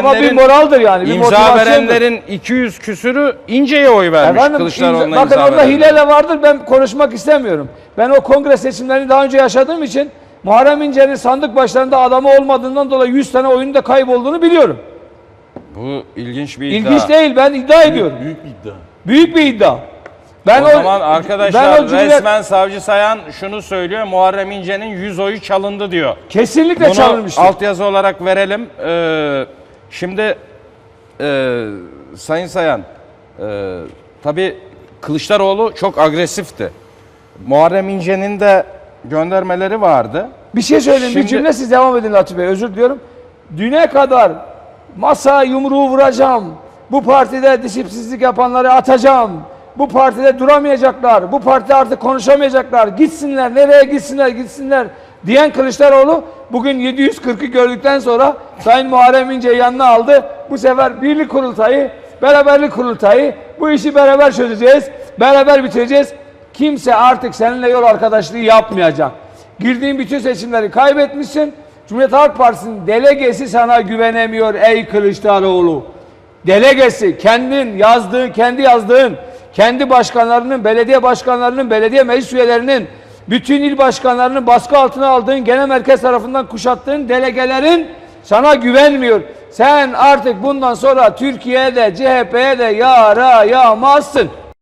Ama bir verenlerin moraldir yani. Bir imza motivasyondur. verenlerin 200 küsürü İnce'ye oy vermiş. Efendim, Kılıçdaroğlu'na imza- bakın imza orada verenler. hile de vardır ben konuşmak istemiyorum. Ben o kongre seçimlerini daha önce yaşadığım için Muharrem İnce'nin sandık başlarında adamı olmadığından dolayı 100 tane oyunun da kaybolduğunu biliyorum. Bu ilginç bir iddia. İlginç değil ben iddia ediyorum. Büyük bir iddia. Büyük bir iddia. Ben o, zaman arkadaşlar ben o cümle- resmen Savcı Sayan şunu söylüyor. Muharrem İnce'nin 100 oyu çalındı diyor. kesinlikle Bunu çalınmıştır. altyazı olarak verelim. Ee, şimdi e, Sayın Sayan e, tabii Kılıçdaroğlu çok agresifti. Muharrem İnce'nin de göndermeleri vardı. Bir şey söyleyeyim. Şimdi- Bir cümle siz devam edin Latif Bey. Özür diliyorum. Düne kadar masa yumruğu vuracağım. Bu partide disiplinsizlik yapanları atacağım. Bu partide duramayacaklar. Bu partide artık konuşamayacaklar. Gitsinler. Nereye gitsinler gitsinler. Diyen Kılıçdaroğlu bugün 740'ı gördükten sonra Sayın Muharrem İnce'yi yanına aldı. Bu sefer birlik kurultayı, beraberlik kurultayı bu işi beraber çözeceğiz. Beraber bitireceğiz. Kimse artık seninle yol arkadaşlığı yapmayacak. Girdiğin bütün seçimleri kaybetmişsin. Cumhuriyet Halk Partisi'nin delegesi sana güvenemiyor ey Kılıçdaroğlu. Delegesi kendin yazdığın, kendi yazdığın, kendi başkanlarının, belediye başkanlarının, belediye meclis üyelerinin, bütün il başkanlarının baskı altına aldığın, genel merkez tarafından kuşattığın delegelerin sana güvenmiyor. Sen artık bundan sonra Türkiye'de CHP'ye de yarayamazsın.